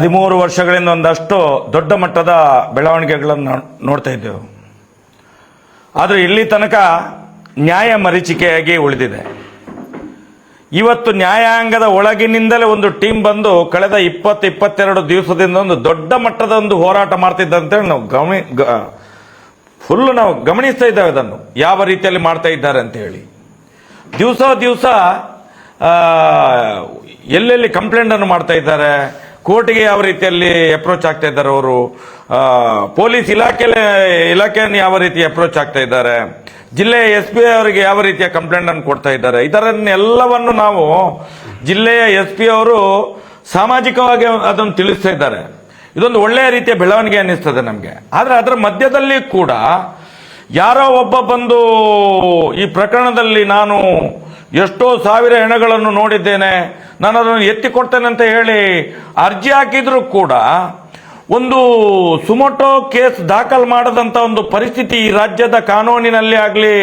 ಹದಿಮೂರು ವರ್ಷಗಳಿಂದ ಒಂದಷ್ಟು ದೊಡ್ಡ ಮಟ್ಟದ ಬೆಳವಣಿಗೆಗಳನ್ನು ನೋಡ್ತಾ ಇದ್ದೆವು. ಆದರೆ ಇಲ್ಲಿ ತನಕ ನ್ಯಾಯ ಮರೀಚಿಕೆಯಾಗಿ ಉಳಿದಿದೆ. ಇವತ್ತು ನ್ಯಾಯಾಂಗದ ಒಳಗಿನಿಂದಲೇ ಒಂದು ಟೀಮ್ ಬಂದು ಕಳೆದ ಇಪ್ಪತ್ತು ಇಪ್ಪತ್ತೆರಡು ದಿವಸದಿಂದ ಒಂದು ದೊಡ್ಡ ಮಟ್ಟದ ಒಂದು ಹೋರಾಟ ಮಾಡ್ತಿದ್ದಂತೇಳಿ ನಾವು ಗಮನಿ ಫುಲ್ ನಾವು ಗಮನಿಸ್ತಾ ಇದ್ದೇವೆ ಅದನ್ನು ಯಾವ ರೀತಿಯಲ್ಲಿ ಮಾಡ್ತಾ ಇದ್ದಾರೆ ಅಂತ ಹೇಳಿ ದಿವಸ ದಿವಸ ಎಲ್ಲೆಲ್ಲಿ ಕಂಪ್ಲೇಂಟನ್ನು ಮಾಡ್ತಾ ಇದ್ದಾರೆ? ಕೋರ್ಟ್ಗೆ ಯಾವ ರೀತಿಯಲ್ಲಿ ಅಪ್ರೋಚ್ ಆಗ್ತಾ ಇದ್ದಾರೆ ಅವರು? ಪೊಲೀಸ್ ಇಲಾಖೆ ಇಲಾಖೆಯನ್ನು ಯಾವ ರೀತಿ ಅಪ್ರೋಚ್ ಆಗ್ತಾ ಇದ್ದಾರೆ? ಜಿಲ್ಲೆಯ ಎಸ್ ಪಿ ಅವರಿಗೆ ಯಾವ ರೀತಿಯ ಕಂಪ್ಲೇಂಟ್ ಅನ್ನು ಕೊಡ್ತಾ ಇದ್ದಾರೆ? ಇದರನ್ನೆಲ್ಲವನ್ನು ನಾವು ಜಿಲ್ಲೆಯ ಎಸ್ ಪಿ ಅವರು ಸಾಮಾಜಿಕವಾಗಿ ಅದನ್ನು ತಿಳಿಸ್ತಾ ಇದ್ದಾರೆ. ಇದೊಂದು ಒಳ್ಳೆಯ ರೀತಿಯ ಬೆಳವಣಿಗೆ ಅನ್ನಿಸ್ತದೆ ನಮಗೆ. ಆದರೆ ಅದರ ಮಧ್ಯದಲ್ಲಿ ಕೂಡ ಯಾರೋ ಒಬ್ಬ ಬಂದು ಈ ಪ್ರಕರಣದಲ್ಲಿ ನಾನು ಎಷ್ಟೋ ಸಾವಿರ ಹೆಣಗಳನ್ನು ನೋಡಿದ್ದೇನೆ. ನಾನು ಅದನ್ನು ಎತ್ತಿಕೊಡ್ತೇನೆ ಅಂತ ಹೇಳಿ ಅರ್ಜಿ ಹಾಕಿದ್ರು ಕೂಡ ಒಂದು ಸುಮೋಟೋ ಕೇಸ್ ದಾಖಲು ಮಾಡದಂತ ಒಂದು ಪರಿಸ್ಥಿತಿ ಈ ರಾಜ್ಯದ ಕಾನೂನಿನಲ್ಲಿ ಆಗಲಿ,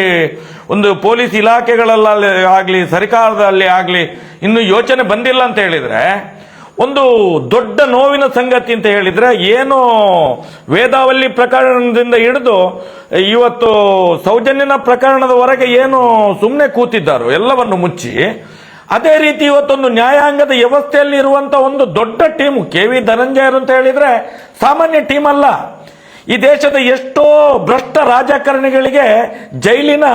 ಒಂದು ಪೊಲೀಸ್ ಇಲಾಖೆಗಳಲ್ಲಿ ಆಗಲಿ, ಸರ್ಕಾರದಲ್ಲಿ ಆಗಲಿ, ಇನ್ನು ಯೋಚನೆ ಬಂದಿಲ್ಲ ಅಂತ ಹೇಳಿದ್ರೆ ಒಂದು ದೊಡ್ಡ ನೋವಿನ ಸಂಗತಿ ಅಂತ ಹೇಳಿದ್ರೆ ಏನು ವೇದಾವಲ್ಲಿ ಪ್ರಕರಣದಿಂದ ಹಿಡಿದು ಇವತ್ತು ಸೌಜನ್ಯನ ಪ್ರಕರಣದವರೆಗೆ ಏನು ಸುಮ್ಮನೆ ಕೂತಿದ್ದಾರೋ, ಎಲ್ಲವನ್ನು ಮುಚ್ಚಿ. ಅದೇ ರೀತಿ ಇವತ್ತೊಂದು ನ್ಯಾಯಾಂಗದ ವ್ಯವಸ್ಥೆಯಲ್ಲಿ ಇರುವಂತ ಒಂದು ದೊಡ್ಡ ಟೀಮ್, ಕೆ ವಿ ಧನಂಜಯರು ಅಂತ ಹೇಳಿದ್ರೆ ಸಾಮಾನ್ಯ ಟೀಮ್ ಅಲ್ಲ. ಈ ದೇಶದ ಎಷ್ಟೋ ಭ್ರಷ್ಟ ರಾಜಕಾರಣಿಗಳಿಗೆ ಜೈಲಿನ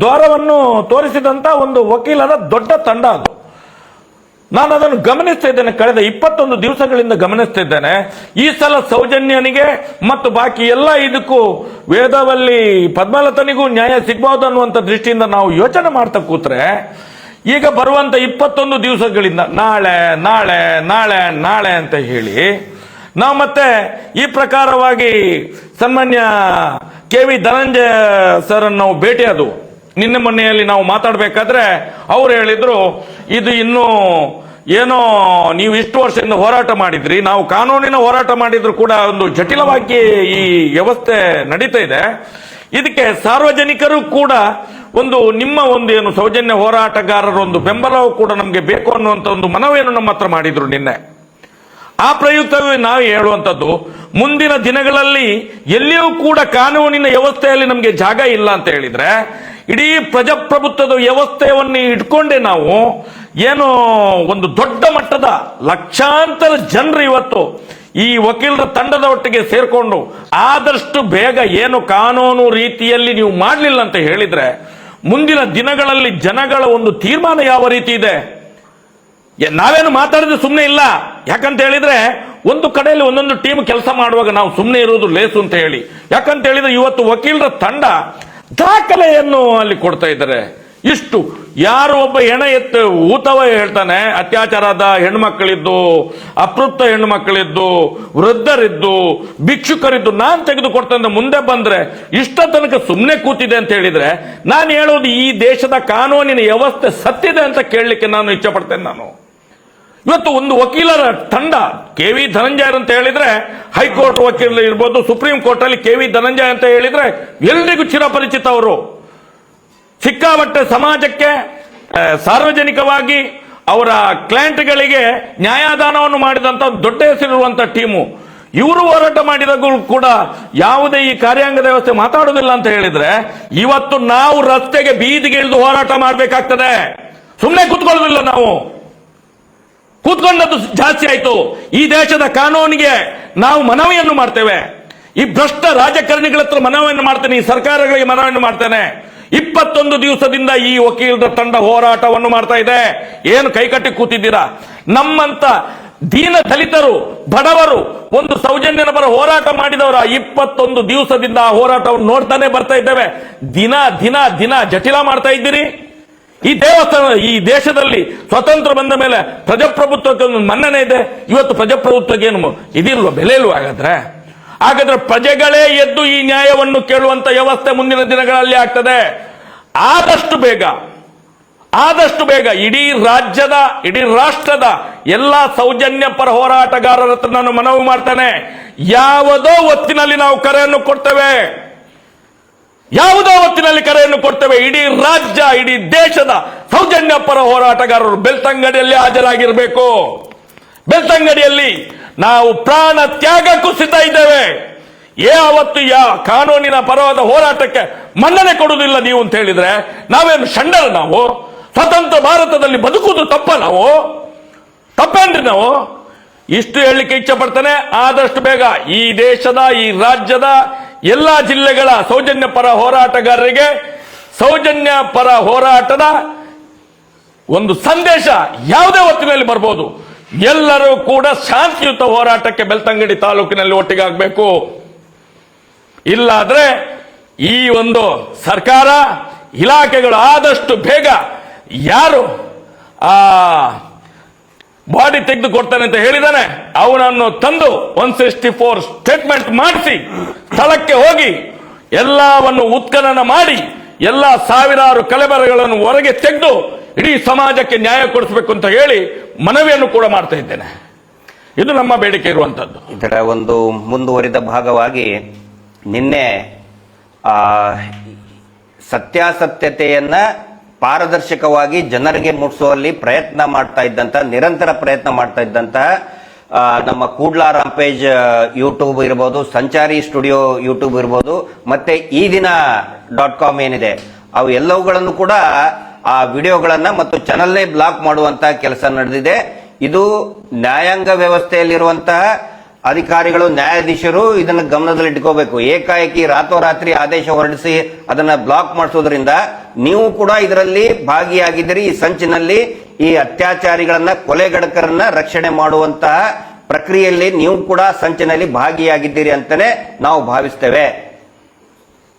ದ್ವಾರವನ್ನು ತೋರಿಸಿದಂತ ಒಂದು ವಕೀಲರ ದೊಡ್ಡ ತಂಡ ಅದು. ನಾನು ಅದನ್ನು ಗಮನಿಸ್ತಾ ಇದ್ದೇನೆ ಕಳೆದ ಇಪ್ಪತ್ತೊಂದು ದಿವಸಗಳಿಂದ ಗಮನಿಸ್ತಾ ಇದ್ದೇನೆ. ಈ ಸಲ ಸೌಜನ್ಯನಿಗೆ ಮತ್ತು ಬಾಕಿ ಎಲ್ಲ ಇದಕ್ಕೂ ವೇದವಲ್ಲಿ ಪದ್ಮಲತನಿಗೂ ನ್ಯಾಯ ಸಿಗ್ಬಹುದು ಅನ್ನುವಂಥ ದೃಷ್ಟಿಯಿಂದ ನಾವು ಯೋಚನೆ ಮಾಡ್ತಾ ಕೂತ್ರೆ, ಈಗ ಬರುವಂತ ಇಪ್ಪತ್ತೊಂದು ದಿವಸಗಳಿಂದ ನಾಳೆ ನಾಳೆ ನಾಳೆ ನಾಳೆ ಅಂತ ಹೇಳಿ, ನಾವು ಮತ್ತೆ ಈ ಪ್ರಕಾರವಾಗಿ ಸನ್ಮಾನ್ಯ ಕೆ ವಿ ಧನಂಜಯ ಸರ್ ನಾವು ಭೇಟಿಯಾದವು ನಿನ್ನೆ ಮೊನ್ನೆಯಲ್ಲಿ ನಾವು ಮಾತಾಡಬೇಕಾದ್ರೆ ಅವ್ರು ಹೇಳಿದ್ರು, ಇದು ಇನ್ನೂ ಏನೋ ನೀವು ಇಷ್ಟು ವರ್ಷದಿಂದ ಹೋರಾಟ ಮಾಡಿದ್ರಿ, ನಾವು ಕಾನೂನಿನ ಹೋರಾಟ ಮಾಡಿದ್ರು ಕೂಡ ಒಂದು ಜಟಿಲವಾಗಿ ಈ ವ್ಯವಸ್ಥೆ ನಡೀತಾ ಇದೆ. ಇದಕ್ಕೆ ಸಾರ್ವಜನಿಕರು ಕೂಡ ಒಂದು ನಿಮ್ಮ ಒಂದು ಏನು ಸೌಜನ್ಯ ಹೋರಾಟಗಾರರ ಒಂದು ಬೆಂಬಲವು ಕೂಡ ನಮಗೆ ಬೇಕು ಅನ್ನುವಂಥ ಒಂದು ಮನವಿಯನ್ನು ನಮ್ಮ ಹತ್ರ ಮಾಡಿದ್ರು ನಿನ್ನೆ. ಆ ಪ್ರಯುಕ್ತವೇ ನಾವು ಹೇಳುವಂಥದ್ದು, ಮುಂದಿನ ದಿನಗಳಲ್ಲಿ ಎಲ್ಲಿಯೂ ಕೂಡ ಕಾನೂನಿನ ವ್ಯವಸ್ಥೆಯಲ್ಲಿ ನಮಗೆ ಜಾಗ ಇಲ್ಲ ಅಂತ ಹೇಳಿದ್ರೆ, ಇಡೀ ಪ್ರಜಾಪ್ರಭುತ್ವದ ವ್ಯವಸ್ಥೆಯನ್ನು ಇಟ್ಕೊಂಡೆ ನಾವು ಏನು ಒಂದು ದೊಡ್ಡ ಮಟ್ಟದ ಲಕ್ಷಾಂತರ ಜನರು ಇವತ್ತು ಈ ವಕೀಲರ ತಂಡದ ಒಟ್ಟಿಗೆ ಸೇರಿಕೊಂಡು ಆದಷ್ಟು ಬೇಗ ಏನು ಕಾನೂನು ರೀತಿಯಲ್ಲಿ ನೀವು ಮಾಡಲಿಲ್ಲ ಅಂತ ಹೇಳಿದ್ರೆ ಮುಂದಿನ ದಿನಗಳಲ್ಲಿ ಜನಗಳ ಒಂದು ತೀರ್ಮಾನ ಯಾವ ರೀತಿ ಇದೆ? ನಾವೇನು ಮಾತಾಡಿದ್ರೆ ಸುಮ್ಮನೆ ಇಲ್ಲ. ಯಾಕಂತ ಹೇಳಿದ್ರೆ ಒಂದು ಕಡೆಯಲ್ಲಿ ಒಂದೊಂದು ಟೀಮ್ ಕೆಲಸ ಮಾಡುವಾಗ ನಾವು ಸುಮ್ಮನೆ ಇರುವುದು ಲೇಸು ಅಂತ ಹೇಳಿ. ಯಾಕಂತ ಹೇಳಿದ್ರೆ ಇವತ್ತು ವಕೀಲರ ತಂಡ ದಾಖಲೆಯನ್ನು ಅಲ್ಲಿ ಕೊಡ್ತಾ ಇದ್ದಾರೆ. ಇಷ್ಟು ಯಾರು ಒಬ್ಬ ಹೆಣ ಎತ್ತ ಊತವ ಹೇಳ್ತಾನೆ, ಅತ್ಯಾಚಾರದ ಹೆಣ್ಮಕ್ಕಳಿದ್ದು ಅಪೃಪ್ತ ಹೆಣ್ಮಕ್ಕಳಿದ್ದು ವೃದ್ಧರಿದ್ದು, ಭಿಕ್ಷುಕರಿದ್ದು ನಾನು ತೆಗೆದುಕೊಡ್ತೇನೆ ಮುಂದೆ ಬಂದ್ರೆ ಇಷ್ಟ ತನಕ ಸುಮ್ಮನೆ ಕೂತಿದೆ ಅಂತ ಹೇಳಿದ್ರೆ ನಾನು ಹೇಳೋದು ಈ ದೇಶದ ಕಾನೂನಿನ ವ್ಯವಸ್ಥೆ ಸತ್ತಿದೆ ಅಂತ ಕೇಳಲಿಕ್ಕೆ ನಾನು ಇಚ್ಛೆ ನಾನು. ಇವತ್ತು ಒಂದು ವಕೀಲರ ತಂಡ, ಕೆ ವಿ ಧನಂಜಯರ್ ಅಂತ ಹೇಳಿದ್ರೆ, ಹೈಕೋರ್ಟ್ ವಕೀಲರು ಇರ್ಬೋದು, ಸುಪ್ರೀಂ ಕೋರ್ಟ್ ಅಲ್ಲಿ ಕೆ ವಿ ಧನಂಜಯ ಅಂತ ಹೇಳಿದ್ರೆ ಎಲ್ರಿಗೂ ಚಿರಪರಿಚಿತ ಅವರು. ಸಿಕ್ಕಾಪಟ್ಟೆ ಸಮಾಜಕ್ಕೆ ಸಾರ್ವಜನಿಕವಾಗಿ ಅವರ ಕ್ಲೈಂಟ್ಗಳಿಗೆ ನ್ಯಾಯದಾನವನ್ನು ಮಾಡಿದಂತ ದೊಡ್ಡ ಹೆಸರಿರುವಂಥ ಟೀಮು. ಇವರು ಹೋರಾಟ ಮಾಡಿದಾಗೂ ಕೂಡ ಯಾವುದೇ ಈ ಕಾರ್ಯಾಂಗದ ವ್ಯವಸ್ಥೆ ಮಾತಾಡೋದಿಲ್ಲ ಅಂತ ಹೇಳಿದ್ರೆ, ಇವತ್ತು ನಾವು ರಸ್ತೆಗೆ ಬೀದಿಗೆ ಇಳಿದು ಹೋರಾಟ ಮಾಡಬೇಕಾಗ್ತದೆ. ಸುಮ್ಮನೆ ಕೂತ್ಕೊಳ್ಳೋದಿಲ್ಲ ನಾವು. ಕೂತ್ಕೊಂಡದ್ದು ಜಾಸ್ತಿ ಆಯ್ತು. ಈ ದೇಶದ ಕಾನೂನಿಗೆ ನಾವು ಮನವಿಯನ್ನು ಮಾಡ್ತೇವೆ. ಈ ಭ್ರಷ್ಟ ರಾಜಕಾರಣಿಗಳ ಹತ್ರ ಮನವಿಯನ್ನು ಮಾಡ್ತೇನೆ, ಈ ಸರ್ಕಾರಗಳಿಗೆ ಮನವಿಯನ್ನು ಮಾಡ್ತೇನೆ. ಇಪ್ಪತ್ತೊಂದು ದಿವಸದಿಂದ ಈ ವಕೀಲರ ತಂಡ ಹೋರಾಟವನ್ನು ಮಾಡ್ತಾ ಇದೆ. ಏನು ಕೈಕಟ್ಟಿ ಕೂತಿದ್ದೀರಾ? ನಮ್ಮಂತ ದೀನ ದಲಿತರು, ಬಡವರು ಒಂದು ಸೌಜನ್ಯನ ಪರ ಹೋರಾಟ ಮಾಡಿದವರ ಇಪ್ಪತ್ತೊಂದು ದಿವಸದಿಂದ ಆ ಹೋರಾಟವನ್ನು ನೋಡ್ತಾನೆ ಬರ್ತಾ ಇದ್ದೇವೆ. ದಿನ ದಿನ ದಿನ ಜಟಿಲ ಮಾಡ್ತಾ ಇದ್ದೀರಿ. ಈ ದೇವಸ್ಥಾನ, ಈ ದೇಶದಲ್ಲಿ ಸ್ವತಂತ್ರ ಬಂದ ಮೇಲೆ ಪ್ರಜಾಪ್ರಭುತ್ವಕ್ಕೆ ಒಂದು ಮನ್ನಣೆ ಇದೆ. ಇವತ್ತು ಪ್ರಜಾಪ್ರಭುತ್ವಕ್ಕೆ ಏನು ಇದಿಲ್ವ? ಬೆಲೆ ಇಲ್ವ ಹಾಗಾದ್ರೆ? ಹಾಗಾದ್ರೆ ಪ್ರಜೆಗಳೇ ಎದ್ದು ಈ ನ್ಯಾಯವನ್ನು ಕೇಳುವಂತ ವ್ಯವಸ್ಥೆ ಮುಂದಿನ ದಿನಗಳಲ್ಲಿ ಆಗ್ತದೆ. ಆದಷ್ಟು ಬೇಗ ಆದಷ್ಟು ಬೇಗ ಇಡೀ ರಾಜ್ಯದ, ಇಡೀ ರಾಷ್ಟ್ರದ ಎಲ್ಲಾ ಸೌಜನ್ಯ ಪರ ಹೋರಾಟಗಾರರ ಹತ್ರ ನಾನು ಮನವಿ ಮಾಡ್ತೇನೆ. ಯಾವುದೋ ಹೊತ್ತಿನಲ್ಲಿ ನಾವು ಕರೆಯನ್ನು ಕೊಡ್ತೇವೆ. ಯಾವುದೋ ಹೊತ್ತಿನಲ್ಲಿ ಕರೆಯನ್ನು ಕೊಡ್ತೇವೆ. ಇಡೀ ರಾಜ್ಯ, ಇಡೀ ದೇಶದ ಸೌಜನ್ಯ ಪರ ಹೋರಾಟಗಾರರು ಬೆಲ್ತಂಗಡಿಯಲ್ಲಿ ಹಾಜರಾಗಿರಬೇಕು. ಬೆಳ್ತಂಗಡಿಯಲ್ಲಿ ನಾವು ಪ್ರಾಣ ತ್ಯಾಗಕ್ಕೂ ಸಿದ್ಧ ಇದ್ದೇವೆ. ಯಾವತ್ತು ಯಾ ಕಾನೂನಿನ ಪರವಾದ ಹೋರಾಟಕ್ಕೆ ಮನ್ನಣೆ ಕೊಡುವುದಿಲ್ಲ ನೀವು ಅಂತ ಹೇಳಿದ್ರೆ, ನಾವೇನು ಷಂಡರ ನಾವು? ಸ್ವತಂತ್ರ ಭಾರತದಲ್ಲಿ ಬದುಕುವುದು ತಪ್ಪ ನಾವು? ತಪ್ಪೇನ್ರಿ ನಾವು? ಇಷ್ಟು ಹೇಳಲಿಕ್ಕೆ ಇಚ್ಛೆ ಪಡ್ತಾನೆ, ಆದಷ್ಟು ಬೇಗ ಈ ದೇಶದ, ಈ ರಾಜ್ಯದ ಎಲ್ಲಾ ಜಿಲ್ಲೆಗಳ ಸೌಜನ್ಯ ಪರ ಹೋರಾಟಗಾರರಿಗೆ ಸೌಜನ್ಯ ಪರ ಹೋರಾಟದ ಒಂದು ಸಂದೇಶ ಯಾವುದೇ ಹೊತ್ತಿನಲ್ಲಿ ಬರ್ಬೋದು. ಎಲ್ಲರೂ ಕೂಡ ಶಾಂತಿಯುತ ಹೋರಾಟಕ್ಕೆ ಬೆಳ್ತಂಗಡಿ ತಾಲೂಕಿನಲ್ಲಿ ಒಟ್ಟಿಗಾಗಬೇಕು. ಇಲ್ಲಾದ್ರೆ ಈ ಒಂದು ಸರ್ಕಾರ ಇಲಾಖೆಗಳು ಆದಷ್ಟು ಬೇಗ ಯಾರು ಆ ಬಾಡಿ ತೆಗೆದು ಕೊಡ್ತಾನೆ ಅಂತ ಹೇಳಿದಾನೆ, ಅವನನ್ನು ತಂದು ಒನ್ ಸಿಕ್ಸ್ಟಿ ಫೋರ್ ಸ್ಟೇಟ್ಮೆಂಟ್ ಮಾಡಿಸಿ, ಸ್ಥಳಕ್ಕೆ ಹೋಗಿ ಎಲ್ಲವನ್ನು ಉತ್ಖನನ ಮಾಡಿ, ಎಲ್ಲ ಸಾವಿರಾರು ಕಲೆಬರಗಳನ್ನು ಹೊರಗೆ ತೆಗೆದು ಇಡೀ ಸಮಾಜಕ್ಕೆ ನ್ಯಾಯ ಕೊಡಿಸಬೇಕು ಅಂತ ಹೇಳಿ ಮನವಿಯನ್ನು ಕೂಡ ಮಾಡ್ತಾ ಇದ್ದೇನೆ. ಇದು ನಮ್ಮ ಬೇಡಿಕೆ ಇರುವಂತದ್ದು. ಇದರ ಒಂದು ಮುಂದುವರಿದ ಭಾಗವಾಗಿ ನಿನ್ನೆ ಆ, ಸತ್ಯಾಸತ್ಯತೆಯನ್ನ ಪಾರದರ್ಶಕವಾಗಿ ಜನರಿಗೆ ಮುಟ್ಟಿಸುವಲ್ಲಿ ಪ್ರಯತ್ನ ಮಾಡ್ತಾ ಇದ್ದಂತ ನಿರಂತರ ಪ್ರಯತ್ನ ಮಾಡ್ತಾ ಇದ್ದಂತಹ ನಮ್ಮ ಕೂಡ್ಲಾ ರಾಂಪೇಜ್ ಯೂಟ್ಯೂಬ್ ಇರ್ಬೋದು ಸಂಚಾರಿ ಸ್ಟುಡಿಯೋ ಯೂಟ್ಯೂಬ್ ಇರ್ಬೋದು ಮತ್ತೆ ಈ ದಿನ ಡಾಟ್ ಕಾಮ್ ಏನಿದೆ ಅವು ಎಲ್ಲವುಗಳನ್ನು ಕೂಡ ಆ ವಿಡಿಯೋಗಳನ್ನ ಮತ್ತು ಚಾನಲ್ನೇ ಬ್ಲಾಕ್ ಮಾಡುವಂತಹ ಕೆಲಸ ನಡೆದಿದೆ. ಇದು ನ್ಯಾಯಾಂಗ ವ್ಯವಸ್ಥೆಯಲ್ಲಿರುವಂತಹ ಅಧಿಕಾರಿಗಳು, ನ್ಯಾಯಾಧೀಶರು ಇದನ್ನ ಗಮನದಲ್ಲಿಟ್ಕೋಬೇಕು ಏಕಾಏಕಿ ರಾತ್ರೋರಾತ್ರಿ ಆದೇಶ ಹೊರಡಿಸಿ ಅದನ್ನ ಬ್ಲಾಕ್ ಮಾಡಿಸೋದ್ರಿಂದ ನೀವು ಕೂಡ ಇದರಲ್ಲಿ ಭಾಗಿಯಾಗಿದ್ದೀರಿ. ಈ ಸಂಚಿನಲ್ಲಿ ಈ ಅತ್ಯಾಚಾರಿಗಳನ್ನ ಕೊಲೆಗಡಕರನ್ನ ರಕ್ಷಣೆ ಮಾಡುವಂತಹ ಪ್ರಕ್ರಿಯೆಯಲ್ಲಿ ನೀವು ಕೂಡ ಸಂಚಿನಲ್ಲಿ ಭಾಗಿಯಾಗಿದ್ದೀರಿ ಅಂತಾನೆ ನಾವು ಭಾವಿಸ್ತೇವೆ.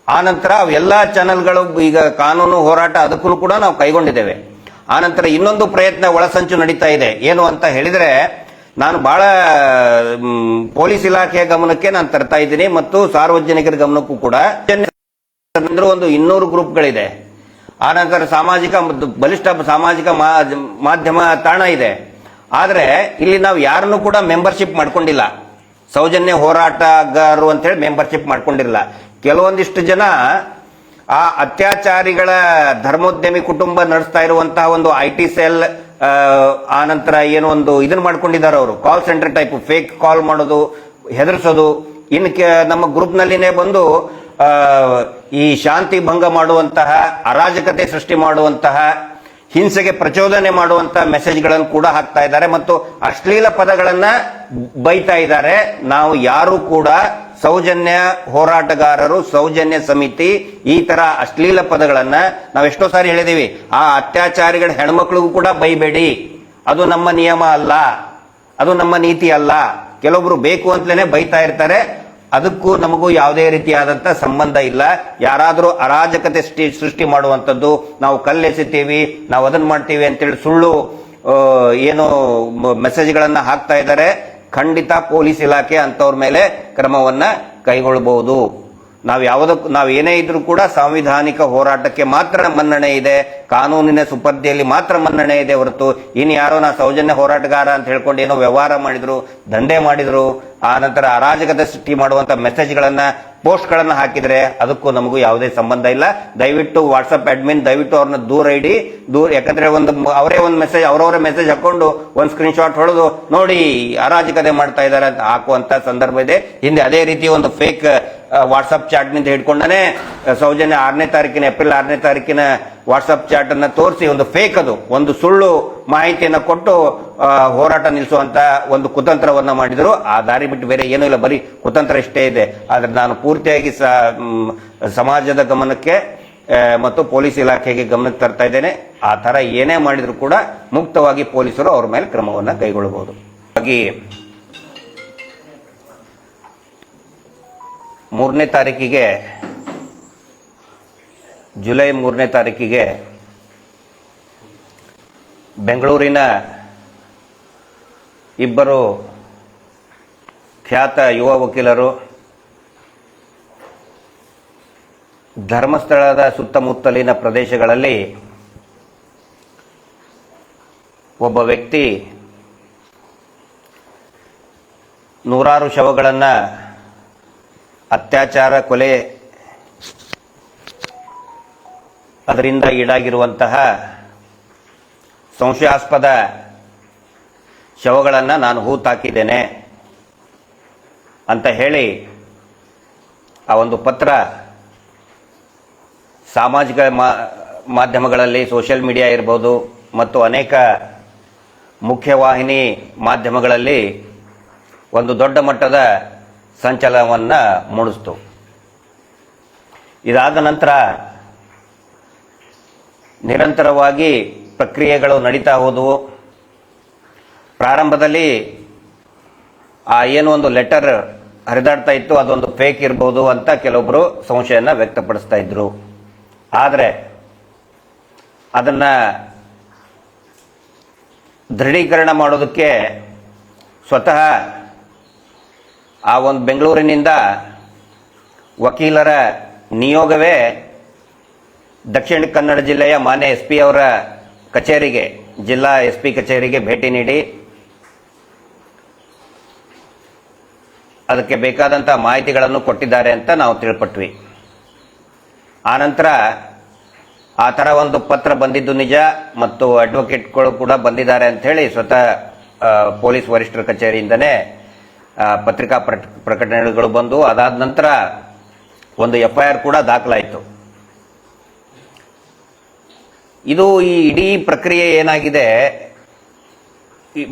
ಆನಂತರ ಅವೆಲ್ಲ ಚಾನೆಲ್ಗಳು ಈಗ ಕಾನೂನು ಹೋರಾಟ ಅದಕ್ಕೂ ಕೂಡ ನಾವು ಕೈಗೊಂಡಿದ್ದೇವೆ. ಆನಂತರ ಇನ್ನೊಂದು ಪ್ರಯತ್ನ ಒಳಸಂಚು ನಡೀತಾ ಇದೆ. ಏನು ಅಂತ ಹೇಳಿದ್ರೆ, ನಾನು ಬಹಳ ಪೊಲೀಸ್ ಇಲಾಖೆಯ ಗಮನಕ್ಕೆ ನಾನು ತರ್ತಾ ಇದ್ದೀನಿ ಮತ್ತು ಸಾರ್ವಜನಿಕರ ಗಮನಕ್ಕೂ ಕೂಡ. ಒಂದು ಇನ್ನೂರು ಗ್ರೂಪ್ಗಳಿದೆ. ಆನಂತರ ಸಾಮಾಜಿಕ ಬಲಿಷ್ಠ ಸಾಮಾಜಿಕ ಮಾಧ್ಯಮ ತಾಣ ಇದೆ. ಆದರೆ ಇಲ್ಲಿ ನಾವು ಯಾರನ್ನು ಕೂಡ ಮೆಂಬರ್ಶಿಪ್ ಮಾಡ್ಕೊಂಡಿಲ್ಲ. ಸೌಜನ್ಯ ಹೋರಾಟಗಾರರು ಅಂತ ಹೇಳಿ ಮೆಂಬರ್ಶಿಪ್ ಮಾಡ್ಕೊಂಡಿರಲ್ಲ. ಕೆಲವೊಂದಿಷ್ಟು ಜನ ಆ ಅತ್ಯಾಚಾರಿಗಳ ಧರ್ಮೋದ್ಯಮಿ ಕುಟುಂಬ ನಡೆಸ್ತಾ ಇರುವಂತಹ ಒಂದು ಐ ಟಿ ಸೆಲ್ ನಂತರ ಏನೋ ಒಂದು ಇದನ್ನ ಮಾಡ್ಕೊಂಡಿದ್ದಾರೆ ಅವರು. Call centre type fake call ಮಾಡೋದು, ಹೆದರ್ಸೋದು. ಇನ್ನು ನಮ್ಮ ಗ್ರೂಪ್ ನಲ್ಲಿನೇ ಬಂದು ಈ ಶಾಂತಿ ಭಂಗ ಮಾಡುವಂತಹ, ಅರಾಜಕತೆ ಸೃಷ್ಟಿ ಮಾಡುವಂತಹ, ಹಿಂಸೆಗೆ ಪ್ರಚೋದನೆ ಮಾಡುವಂತಹ ಮೆಸೇಜ್ಗಳನ್ನು ಕೂಡ ಹಾಕ್ತಾ ಇದ್ದಾರೆ ಮತ್ತು ಅಶ್ಲೀಲ ಪದಗಳನ್ನ ಬೈತಾ ಇದ್ದಾರೆ. ನಾವು ಯಾರು ಕೂಡ ಸೌಜನ್ಯ ಹೋರಾಟಗಾರರು, ಸೌಜನ್ಯ ಸಮಿತಿ ಈ ತರ ಅಶ್ಲೀಲ ಪದಗಳನ್ನ ನಾವೆಷ್ಟೋ ಸಾರಿ ಹೇಳಿದೀವಿ. ಆ ಅತ್ಯಾಚಾರಿಗಳ ಹೆಣ್ಮಕ್ಳಿಗೂ ಕೂಡ ಬೈಬೇಡಿ. ಅದು ನಮ್ಮ ನಿಯಮ ಅಲ್ಲ. ಅದು ನಮ್ಮ ನೀತಿ ಅಲ್ಲ. ಕೆಲವೊಬ್ರು ಬೇಕು ಅಂತಲೇ ಬೈತಾ ಇರ್ತಾರೆ. ಅದಕ್ಕೂ ನಮಗೂ ಯಾವುದೇ ರೀತಿಯಾದಂತ ಸಂಬಂಧ ಇಲ್ಲ. ಯಾರಾದರೂ ಅರಾಜಕತೆ ಸೃಷ್ಟಿ ಮಾಡುವಂಥದ್ದು ನಾವು ಕಲ್ಲೆಸಿತೀವಿ, ನಾವು ಅದನ್ನ ಮಾಡ್ತೀವಿ ಅಂತೇಳಿ ಸುಳ್ಳು ಏನು ಮೆಸೇಜ್ಗಳನ್ನ ಹಾಕ್ತಾ ಇದ್ದಾರೆ. ಖಂಡಿತ ಪೊಲೀಸ್ ಇಲಾಖೆ ಅಂತವ್ರ ಮೇಲೆ ಕ್ರಮವನ್ನ ಕೈಗೊಳ್ಳಬಹುದು ನಾವು ಯಾವುದಕ್ಕೂ ನಾವು ಏನೇ ಇದ್ರೂ ಕೂಡ ಸಾಂವಿಧಾನಿಕ ಹೋರಾಟಕ್ಕೆ ಮಾತ್ರ ಮನ್ನಣೆ ಇದೆ. ಕಾನೂನಿನ ಸುಪರ್ದಿಯಲ್ಲಿ ಮಾತ್ರ ಮನ್ನಣೆ ಇದೆ ಹೊರತು ಇನ್ನು ಯಾರೋ ನಾ ಸೌಜನ್ಯ ಹೋರಾಟಗಾರ ಅಂತ ಹೇಳ್ಕೊಂಡು ಏನೋ ವ್ಯವಹಾರ ಮಾಡಿದ್ರು ದಂಧೆ ಮಾಡಿದ್ರು, ಆ ನಂತರ ಅರಾಜಕತೆ ಸೃಷ್ಟಿ ಮಾಡುವಂತ ಮೆಸೇಜ್ಗಳನ್ನ ಪೋಸ್ಟ್ಗಳನ್ನ ಹಾಕಿದ್ರೆ ಅದಕ್ಕೂ ನಮಗೂ ಯಾವುದೇ ಸಂಬಂಧ ಇಲ್ಲ. ದಯವಿಟ್ಟು ವಾಟ್ಸಪ್ ಅಡ್ಮಿನ್ ದಯವಿಟ್ಟು ಅವ್ರನ್ನ ದೂರ ಇಡಿ. ದೂರ, ಯಾಕಂದ್ರೆ ಒಂದು ಅವರೇ ಒಂದು ಮೆಸೇಜ್ ಅವರವರೇ ಮೆಸೇಜ್ ಹಾಕೊಂಡು ಒಂದು ಸ್ಕ್ರೀನ್ ಶಾಟ್ ಹೊಡೆದು ನೋಡಿ ಅರಾಜಕತೆ ಮಾಡ್ತಾ ಇದ್ದಾರೆ ಅಂತ ಹಾಕುವಂತ ಸಂದರ್ಭ ಇದೆ. ಹಿಂದೆ ಅದೇ ರೀತಿ ಒಂದು ಫೇಕ್ ವಾಟ್ಸಪ್ ಚಾಟ್ನಿಂದ ಹಿಡ್ಕೊಂಡನೆ ಸೌಜನ್ಯ ಆರನೇ ತಾರೀಕಿನ, ಏಪ್ರಿಲ್ ಆರನೇ ತಾರೀಕಿನ ವಾಟ್ಸಪ್ ಚಾಟ್ ಅನ್ನ ತೋರಿಸಿ ಒಂದು ಫೇಕ್ ಅದು, ಒಂದು ಸುಳ್ಳು ಮಾಹಿತಿಯನ್ನ ಕೊಟ್ಟು ಹೋರಾಟ ನಿಲ್ಲಿಸುವಂತ ಒಂದು ಕುತಂತ್ರವನ್ನ ಮಾಡಿದ್ರು. ಆ ದಾರಿ ಬಿಟ್ಟು ಬೇರೆ ಏನೂ ಇಲ್ಲ. ಬರೀ ಕುತಂತ್ರ ಇಷ್ಟೇ ಇದೆ. ಆದ್ರೆ ನಾನು ಪೂರ್ತಿಯಾಗಿ ಸಮಾಜದ ಗಮನಕ್ಕೆ ಮತ್ತು ಪೊಲೀಸ್ ಇಲಾಖೆಗೆ ಗಮನಕ್ಕೆ ತರ್ತಾ ಇದ್ದೇನೆ. ಆ ತರ ಏನೇ ಮಾಡಿದ್ರು ಕೂಡ ಮುಕ್ತವಾಗಿ ಪೊಲೀಸರು ಅವ್ರ ಮೇಲೆ ಕ್ರಮವನ್ನ ಕೈಗೊಳ್ಳಬಹುದು. ಹಾಗಾಗಿ ಮೂರನೇ ತಾರೀಕಿಗೆ, ಜುಲೈ ಮೂರನೇ ತಾರೀಕಿಗೆ ಬೆಂಗಳೂರಿನ ಇಬ್ಬರು ಖ್ಯಾತ ಯುವ ವಕೀಲರು, ಧರ್ಮಸ್ಥಳದ ಸುತ್ತಮುತ್ತಲಿನ ಪ್ರದೇಶಗಳಲ್ಲಿ ಒಬ್ಬ ವ್ಯಕ್ತಿ ನೂರಾರು ಶವಗಳನ್ನು ಅತ್ಯಾಚಾರ, ಕೊಲೆ ಅದರಿಂದ ಈಡಾಗಿರುವಂತಹ ಸಂಶಯಾಸ್ಪದ ಶವಗಳನ್ನು ನಾನು ಹೂತಾಕಿದ್ದೇನೆ ಅಂತ ಹೇಳಿ ಆ ಒಂದು ಪತ್ರ ಸಾಮಾಜಿಕ ಮಾಧ್ಯಮಗಳಲ್ಲಿ ಸೋಷಿಯಲ್ ಮೀಡಿಯಾ ಇರ್ಬೋದು, ಮತ್ತು ಅನೇಕ ಮುಖ್ಯವಾಹಿನಿ ಮಾಧ್ಯಮಗಳಲ್ಲಿ ಒಂದು ದೊಡ್ಡ ಮಟ್ಟದ ಸಂಚಲನವನ್ನು ಮೂಡಿಸ್ತು. ಇದಾದ ನಂತರ ನಿರಂತರವಾಗಿ ಪ್ರಕ್ರಿಯೆಗಳು ನಡೀತಾ ಹೋದವು. ಪ್ರಾರಂಭದಲ್ಲಿ ಆ ಏನು ಒಂದು ಲೆಟರ್ ಹರಿದಾಡ್ತಾ ಇತ್ತು, ಅದೊಂದು ಫೇಕ್ ಇರ್ಬೋದು ಅಂತ ಕೆಲವೊಬ್ಬರು ಸಂಶಯನ ವ್ಯಕ್ತಪಡಿಸ್ತಾ ಇದ್ರು. ಆದರೆ ಅದನ್ನ ದೃಢೀಕರಣ ಮಾಡೋದಕ್ಕೆ ಸ್ವತಃ ಆ ಒಂದು ಬೆಂಗಳೂರಿನಿಂದ ವಕೀಲರ ನಿಯೋಗವೇ ದಕ್ಷಿಣ ಕನ್ನಡ ಜಿಲ್ಲೆಯ ಮಾನ್ಯ ಎಸ್ ಪಿ ಅವರ ಕಚೇರಿಗೆ, ಜಿಲ್ಲಾ ಎಸ್ ಪಿ ಕಚೇರಿಗೆ ಭೇಟಿ ನೀಡಿ ಅದಕ್ಕೆ ಬೇಕಾದಂಥ ಮಾಹಿತಿಗಳನ್ನು ಕೊಟ್ಟಿದ್ದಾರೆ ಅಂತ ನಾವು ತಿಳ್ಪಟ್ವಿ. ಆನಂತರ ಆ ಥರ ಒಂದು ಪತ್ರ ಬಂದಿದ್ದು ನಿಜ ಮತ್ತು ಅಡ್ವೊಕೇಟ್ಗಳು ಕೂಡ ಬಂದಿದ್ದಾರೆ ಅಂತ ಹೇಳಿ ಸ್ವತಃ ಪೊಲೀಸ್ ವರಿಷ್ಠರ ಕಚೇರಿಯಿಂದನೇ ಪತ್ರಿಕಾ ಪ್ರಕಟಣೆಗಳು ಬಂದು ಅದಾದ ನಂತರ ಒಂದು ಎಫ್ ಐ ಆರ್ ಕೂಡ ದಾಖಲಾಯಿತು. ಇದು ಈ ಇಡೀ ಪ್ರಕ್ರಿಯೆ ಏನಾಗಿದೆ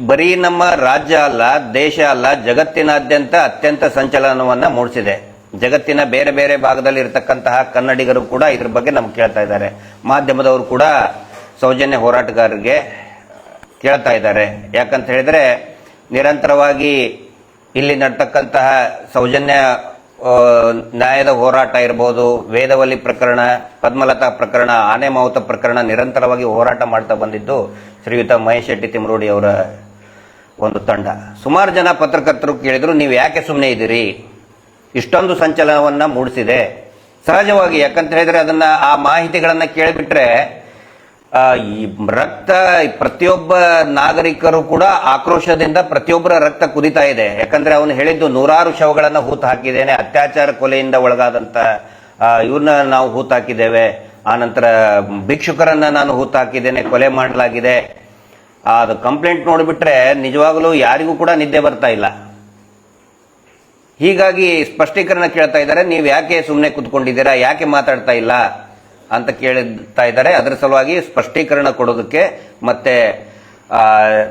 ಬರೀ ನಮ್ಮ ರಾಜ್ಯ ಅಲ್ಲ, ದೇಶ ಅಲ್ಲ, ಜಗತ್ತಿನಾದ್ಯಂತ ಅತ್ಯಂತ ಸಂಚಲನವನ್ನ ಮೂಡಿಸಿದೆ. ಜಗತ್ತಿನ ಬೇರೆ ಬೇರೆ ಭಾಗದಲ್ಲಿ ಇರತಕ್ಕಂತಹ ಕನ್ನಡಿಗರು ಕೂಡ ಇದ್ರ ಬಗ್ಗೆ ನಮ್ಗೆ ಕೇಳ್ತಾ ಇದ್ದಾರೆ. ಮಾಧ್ಯಮದವರು ಕೂಡ ಸೌಜನ್ಯ ಹೋರಾಟಗಾರರಿಗೆ ಕೇಳ್ತಾ ಇದ್ದಾರೆ. ಯಾಕಂತ ಹೇಳಿದ್ರೆ, ನಿರಂತರವಾಗಿ ಇಲ್ಲಿ ನಡ್ತಕ್ಕಂತಹ ಸೌಜನ್ಯ ನ್ಯಾಯದ ಹೋರಾಟ ಇರ್ಬೋದು, ವೇದವಲ್ಲಿ ಪ್ರಕರಣ, ಪದ್ಮಲತಾ ಪ್ರಕರಣ ಆನೆ ಮಾವುತ ಪ್ರಕರಣ ನಿರಂತರವಾಗಿ ಹೋರಾಟ ಮಾಡ್ತಾ ಬಂದಿದ್ದು ಶ್ರೀಯುತ ಮಹೇಶ್ ಶೆಟ್ಟಿ ತಿಮರೋಡಿ ಅವರ ಒಂದು ತಂಡ. ಸುಮಾರು ಜನ ಪತ್ರಕರ್ತರು ಕೇಳಿದ್ರು, ನೀವು ಯಾಕೆ ಸುಮ್ಮನೆ ಇದ್ದೀರಿ? ಇಷ್ಟೊಂದು ಸಂಚಲನವನ್ನು ಮೂಡಿಸಿದೆ. ಸಹಜವಾಗಿ, ಯಾಕಂತ ಹೇಳಿದರೆ ಅದನ್ನು, ಆ ಮಾಹಿತಿಗಳನ್ನು ಕೇಳಿಬಿಟ್ರೆ ಈ ರಕ್ತ, ಪ್ರತಿಯೊಬ್ಬ ನಾಗರಿಕರು ಕೂಡ ಆಕ್ರೋಶದಿಂದ ಪ್ರತಿಯೊಬ್ಬರ ರಕ್ತ ಕುದಿತಾ ಇದೆ. ಯಾಕಂದ್ರೆ ಅವನು ಹೇಳಿದ್ದು ನೂರಾರು ಶವಗಳನ್ನು ಹೂತು ಹಾಕಿದ್ದೇನೆ. ಅತ್ಯಾಚಾರ ಕೊಲೆಯಿಂದ ಒಳಗಾದಂತ ಇವ್ರನ್ನ ನಾವು ಹೂತು ಹಾಕಿದ್ದೇವೆ ನಂತರ ಭಿಕ್ಷುಕರನ್ನ ನಾನು ಹೂತಾಕಿದ್ದೇನೆ ಕೊಲೆ ಮಾಡಲಾಗಿದೆ. ಆ, ಅದು ಕಂಪ್ಲೇಂಟ್ ನೋಡಿಬಿಟ್ರೆ ನಿಜವಾಗಲೂ ಯಾರಿಗೂ ಕೂಡ ನಿದ್ದೆ ಬರ್ತಾ ಇಲ್ಲ. ಹೀಗಾಗಿ ಸ್ಪಷ್ಟೀಕರಣ ಕೇಳ್ತಾ ಇದ್ದಾರೆ ನೀವು ಯಾಕೆ ಸುಮ್ಮನೆ ಕುತ್ಕೊಂಡಿದ್ದೀರಾ? ಯಾಕೆ ಮಾತಾಡ್ತಾ ಇಲ್ಲ? ಅಂತ ಕೇಳ್ತಾ ಇದ್ದಾರೆ. ಅದರ ಸಲುವಾಗಿ ಸ್ಪಷ್ಟೀಕರಣ ಕೊಡೋದಕ್ಕೆ ಮತ್ತೆ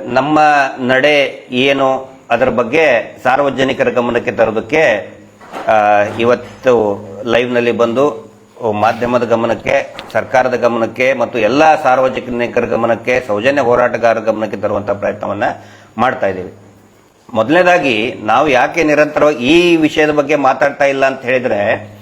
ನಮ್ಮ ನಡೆ ಏನು ಅದರ ಬಗ್ಗೆ ಸಾರ್ವಜನಿಕರ ಗಮನಕ್ಕೆ ತರೋದಕ್ಕೆ ಆ, ಇವತ್ತು ಲೈವ್ನಲ್ಲಿ ಬಂದು ಮಾಧ್ಯಮದ ಗಮನಕ್ಕೆ, ಸರ್ಕಾರದ ಗಮನಕ್ಕೆ ಮತ್ತು ಎಲ್ಲ ಸಾರ್ವಜನಿಕರ ಗಮನಕ್ಕೆ, ಸೌಜನ್ಯ ಹೋರಾಟಗಾರರ ಗಮನಕ್ಕೆ ತರುವಂಥ ಪ್ರಯತ್ನವನ್ನ ಮಾಡ್ತಾ ಇದ್ದೀವಿ. ಮೊದಲನೇದಾಗಿ, ನಾವು ಯಾಕೆ ನಿರಂತರವಾಗಿ ಈ ವಿಷಯದ ಬಗ್ಗೆ ಮಾತಾಡ್ತಾ ಇಲ್ಲ ಅಂತ ಹೇಳಿದ್ರೆ